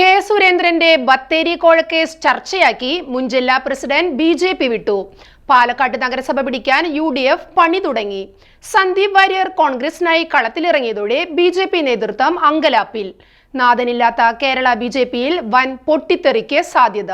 K സുരേന്ദ്രന്റെ ബത്തേരി കോഴക്കേസ് ചർച്ചയാക്കി മുൻ ജില്ലാ പ്രസിഡന്റ് ബി ജെ പി വിട്ടു. പാലക്കാട് നഗരസഭ പിടിക്കാൻ യു ഡി എഫ് പണി തുടങ്ങി. സന്ദീപ് വാര്യർ കോൺഗ്രസിനായി കളത്തിലിറങ്ങിയതോടെ ബി ജെ പി നേതൃത്വം അങ്കലാപ്പിൽ. നാഥനില്ലാത്ത കേരള ബി ജെ പിയിൽ വൻ പൊട്ടിത്തെറിക്ക് സാധ്യത.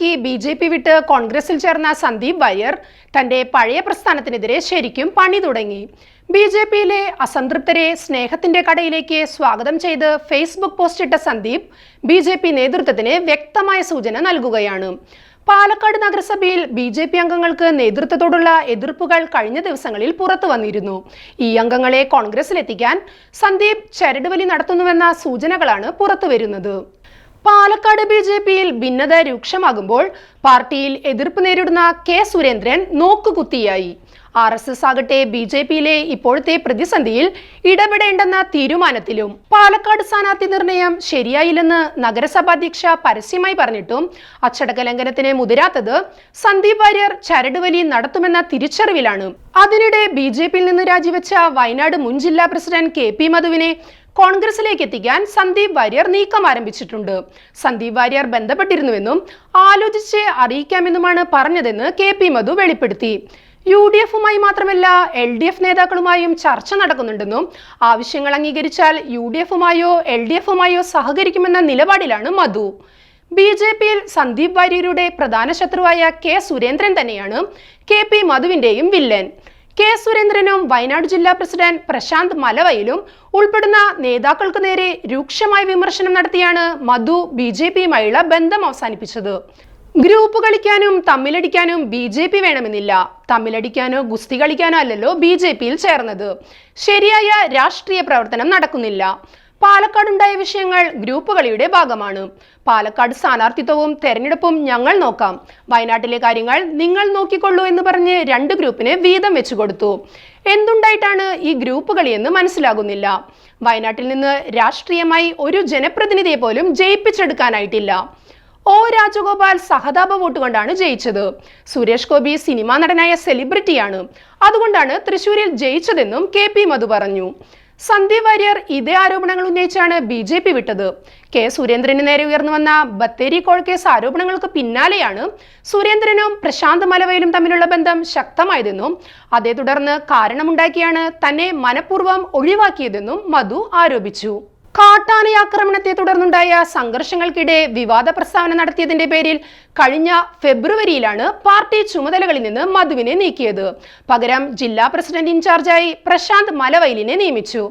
ഉടക്കി ബി ജെ പി വിട്ട് കോൺഗ്രസിൽ ചേർന്ന സന്ദീപ് വാര്യർ തന്റെ പഴയ പ്രസ്ഥാനത്തിനെതിരെ ശരിക്കും പണി തുടങ്ങി. ബി ജെ പിയിലെ അസംതൃപ്തരെ സ്നേഹത്തിന്റെ കടയിലേക്ക് സ്വാഗതം ചെയ്ത് ഫേസ്ബുക്ക് പോസ്റ്റ് ഇട്ട സന്ദീപ് ബി ജെ പി നേതൃത്വത്തിന് വ്യക്തമായ സൂചന നൽകുകയാണ്. പാലക്കാട് നഗരസഭയിൽ ബി ജെ പി അംഗങ്ങൾക്ക് നേതൃത്വത്തോടുള്ള എതിർപ്പുകൾ കഴിഞ്ഞ ദിവസങ്ങളിൽ പുറത്തു വന്നിരുന്നു. ഈ അംഗങ്ങളെ കോൺഗ്രസിലെത്തിക്കാൻ സന്ദീപ് ചരടുവലി നടത്തുന്നുവെന്ന സൂചനകളാണ് പുറത്തുവരുന്നത് പാലക്കാട് ബി ജെ പിയിൽ ഭിന്നത രൂക്ഷമാകുമ്പോൾ പാർട്ടിയിൽ എതിർപ്പ് നേരിടുന്ന കെ സുരേന്ദ്രൻ നോക്കുകുത്തിയായി. ആർ എസ് എസ് ആകട്ടെ ബി ജെ പിയിലെ ഇപ്പോഴത്തെ പ്രതിസന്ധിയിൽ ഇടപെടേണ്ടെന്ന തീരുമാനത്തിലും പാലക്കാട് സ്ഥാനാർത്ഥി നിർണയം ശരിയായില്ലെന്ന് നഗരസഭാധ്യക്ഷ പരസ്യമായി പറഞ്ഞിട്ടും അച്ചടക്ക ലംഘനത്തിന് മുതിരാത്തത് സന്ദീപ് വാര്യർ ചരടുവലി നടത്തുമെന്ന തിരിച്ചറിവിലാണ്. അതിനിടെ ബി ജെ പിയിൽ നിന്ന് രാജിവെച്ച വയനാട് മുൻ ജില്ലാ പ്രസിഡന്റ് കെ പി മധുവിനെ കോൺഗ്രസിലേക്ക് എത്തിക്കാൻ സന്ദീപ് വാര്യർ നീക്കം ആരംഭിച്ചിട്ടുണ്ട്. സന്ദീപ് വാര്യർ ബന്ധപ്പെട്ടിരുന്നുവെന്നും ആലോചിച്ച് അറിയിക്കാമെന്നുമാണ് പറഞ്ഞതെന്ന് കെ പി മധു വെളിപ്പെടുത്തി. യു ഡി എഫുമായി മാത്രമല്ല എൽ ഡി എഫ് നേതാക്കളുമായും ചർച്ച നടക്കുന്നുണ്ടെന്നും ആവശ്യങ്ങൾ അംഗീകരിച്ചാൽ യു ഡി എഫുമായോ എൽ ഡി എഫുമായോ സഹകരിക്കുമെന്ന നിലപാടിലാണ് മധു. ബി ജെ പിയിൽ സന്ദീപ് വാര്യരുടെ പ്രധാന ശത്രുവായ കെ സുരേന്ദ്രൻ തന്നെയാണ് കെ പി മധുവിന്റെയും വില്ലൻ. കെ സുരേന്ദ്രനും വയനാട് ജില്ലാ പ്രസിഡന്റ് പ്രശാന്ത് മലവയിലും ഉൾപ്പെടുന്ന നേതാക്കൾക്ക് നേരെ രൂക്ഷമായ വിമർശനം നടത്തിയാണ് മധു ബി ജെ പിയുമായുള്ള ബന്ധം അവസാനിപ്പിച്ചത്. ഗ്രൂപ്പ് കളിക്കാനും തമ്മിലടിക്കാനും ബി ജെ പി വേണമെന്നില്ല. തമ്മിലടിക്കാനോ ഗുസ്തി കളിക്കാനോ അല്ലല്ലോ ബി ജെ പിയിൽ ചേർന്നത്. ശരിയായ രാഷ്ട്രീയ പ്രവർത്തനം നടക്കുന്നില്ല. പാലക്കാടുണ്ടായ വിഷയങ്ങൾ ഗ്രൂപ്പ് കളിയുടെ ഭാഗമാണ്. പാലക്കാട് സ്ഥാനാർത്ഥിത്വവും തെരഞ്ഞെടുപ്പും ഞങ്ങൾ നോക്കാം. വയനാട്ടിലെ കാര്യങ്ങൾ നിങ്ങൾ നോക്കിക്കൊള്ളൂ എന്ന് പറഞ്ഞ് രണ്ട് ഗ്രൂപ്പിന് വീതം വെച്ചു കൊടുത്തു. എന്തുണ്ടായിട്ടാണ് ഈ ഗ്രൂപ്പ് കളിയെന്ന് മനസ്സിലാകുന്നില്ല. വയനാട്ടിൽ നിന്ന് രാഷ്ട്രീയമായി ഒരു ജനപ്രതിനിധിയെ പോലും ജയിപ്പിച്ചെടുക്കാനായിട്ടില്ല. ഒ രാജഗോപാൽ സഹതാപ വോട്ട് കൊണ്ടാണ് ജയിച്ചത്. സുരേഷ് ഗോപി സിനിമാ നടനായ സെലിബ്രിറ്റിയാണ്. അതുകൊണ്ടാണ് തൃശൂരിൽ ജയിച്ചതെന്നും കെ പി മധു പറഞ്ഞു. സന്ദീപ് വാര്യർ ഇതേ ആരോപണങ്ങൾ ഉന്നയിച്ചാണ് ബി ജെ പി വിട്ടത്. കെ സുരേന്ദ്രന് നേരെ ഉയർന്നു വന്ന ബത്തേരി കോൾ കേസ് ആരോപണങ്ങൾക്ക് പിന്നാലെയാണ് സുരേന്ദ്രനും പ്രശാന്ത് മലവയിലും തമ്മിലുള്ള ബന്ധം ശക്തമായതെന്നും അതേ തുടർന്ന് കാരണമുണ്ടാക്കിയാണ് തന്നെ മനഃപൂർവം ഒഴിവാക്കിയതെന്നും മധു ആരോപിച്ചു. കാട്ടാനയാക്രമണത്തെ തുടർന്നുണ്ടായ സംഘർഷങ്ങൾക്കിടെ വിവാദ പ്രസ്താവന നടത്തിയതിന്റെ പേരിൽ കഴിഞ്ഞ ഫെബ്രുവരിയിലാണ് പാർട്ടി ചുമതലകളിൽ നിന്ന് മധുവിനെ നീക്കിയത്. പകരം ജില്ലാ പ്രസിഡന്റ് ഇൻചാർജായി പ്രശാന്ത് മലവയലിനെ നിയമിച്ചു.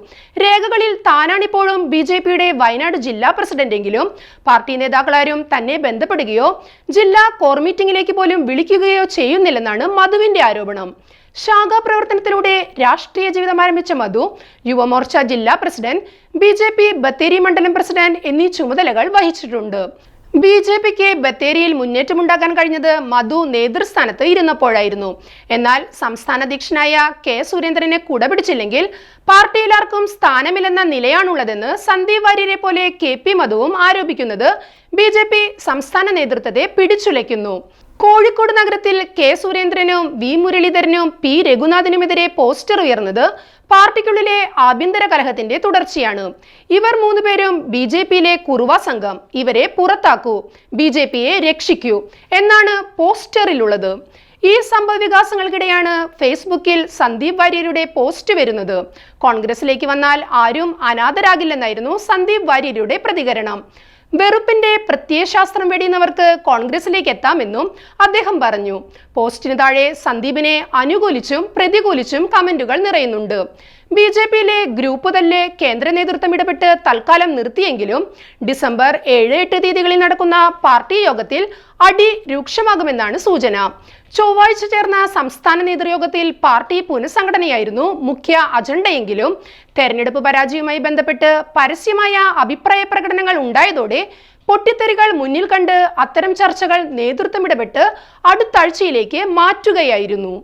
രേഖകളിൽ താനാണിപ്പോഴും ബി ജെ പിയുടെ വയനാട് ജില്ലാ പ്രസിഡന്റെങ്കിലും പാർട്ടി നേതാക്കളാരും തന്നെ ബന്ധപ്പെടുകയോ ജില്ലാ കോർ മീറ്റിംഗിലേക്ക് പോലും വിളിക്കുകയോ ചെയ്യുന്നില്ലെന്നാണ് മധുവിന്റെ ആരോപണം. ശാഖാ പ്രവർത്തനത്തിലൂടെ രാഷ്ട്രീയ ജീവിതം ആരംഭിച്ച മധു യുവമോർച്ച ജില്ലാ president B J P Bathery മണ്ഡലം പ്രസിഡന്റ് എന്നീ ചുമതലകൾ വഹിച്ചിട്ടുണ്ട്. ബി ജെ പിക്ക് ബത്തേരിയിൽ മുന്നേറ്റമുണ്ടാക്കാൻ കഴിഞ്ഞത് മധു നേതൃസ്ഥാനത്ത് ഇരുന്നപ്പോഴായിരുന്നു. എന്നാൽ സംസ്ഥാന അധ്യക്ഷനായ കെ സുരേന്ദ്രനെ കുടപിടിച്ചില്ലെങ്കിൽ പാർട്ടിയിൽ ആർക്കും സ്ഥാനമില്ലെന്ന നിലയാണുള്ളതെന്ന് സന്ദീപ് വാര്യരെ പോലെ കെ പി മധുവും ആരോപിക്കുന്നത് ബി സംസ്ഥാന നേതൃത്വത്തെ പിടിച്ചുലയ്ക്കുന്നു. കോഴിക്കോട് നഗരത്തിൽ കെ സുരേന്ദ്രനും വി മുരളീധരനും പി രഘുനാഥനുമെതിരെ പോസ്റ്റർ ഉയർന്നത് പാർട്ടിക്കുള്ളിലെ ആഭ്യന്തര കലഹത്തിന്റെ തുടർച്ചയാണ്. ഇവർ മൂന്നുപേരും ബി ജെ പിയിലെ കുറുവ സംഘം. ഇവരെ പുറത്താക്കൂ ബി ജെ പിയെ രക്ഷിക്കൂ എന്നാണ് പോസ്റ്ററിലുള്ളത്. ഈ സംഭവ വികാസങ്ങൾക്കിടെയാണ് ഫേസ്ബുക്കിൽ സന്ദീപ് വാര്യരുടെ പോസ്റ്റ് വരുന്നത്. കോൺഗ്രസിലേക്ക് വന്നാൽ ആരും അനാഥരാകില്ലെന്നായിരുന്നു സന്ദീപ് വാര്യരുടെ പ്രതികരണം. വെറുപ്പിന്റെ പ്രത്യയശാസ്ത്രം വെടിയുന്നവർക്ക് കോൺഗ്രസിലേക്ക് എത്താമെന്നും അദ്ദേഹം പറഞ്ഞു. പോസ്റ്റിന് താഴെ സന്ദീപിനെ അനുകൂലിച്ചും പ്രതികൂലിച്ചും കമന്റുകൾ നിറയുന്നുണ്ട്. ബി ജെ പിയിലെ ഗ്രൂപ്പ് തന്നെ കേന്ദ്ര നേതൃത്വം ഇടപെട്ട് തൽക്കാലം നിർത്തിയെങ്കിലും ഡിസംബർ ഏഴ് എട്ട് തീയതികളിൽ നടക്കുന്ന പാർട്ടി യോഗത്തിൽ അടി രൂക്ഷമാകുമെന്നാണ് സൂചന. ചൊവ്വാഴ്ച ചേർന്ന സംസ്ഥാന നേതൃയോഗത്തിൽ പാർട്ടി പുനഃസംഘടനയായിരുന്നു മുഖ്യ അജണ്ടയെങ്കിലും തെരഞ്ഞെടുപ്പ് പരാജയവുമായി ബന്ധപ്പെട്ട് പരസ്യമായ അഭിപ്രായ പ്രകടനങ്ങൾ ഉണ്ടായതോടെ പൊട്ടിത്തെറികൾ മുന്നിൽ കണ്ട് അത്തരം ചർച്ചകൾ നേതൃത്വം ഇടപെട്ട് അടുത്താഴ്ചയിലേക്ക് മാറ്റുകയായിരുന്നു.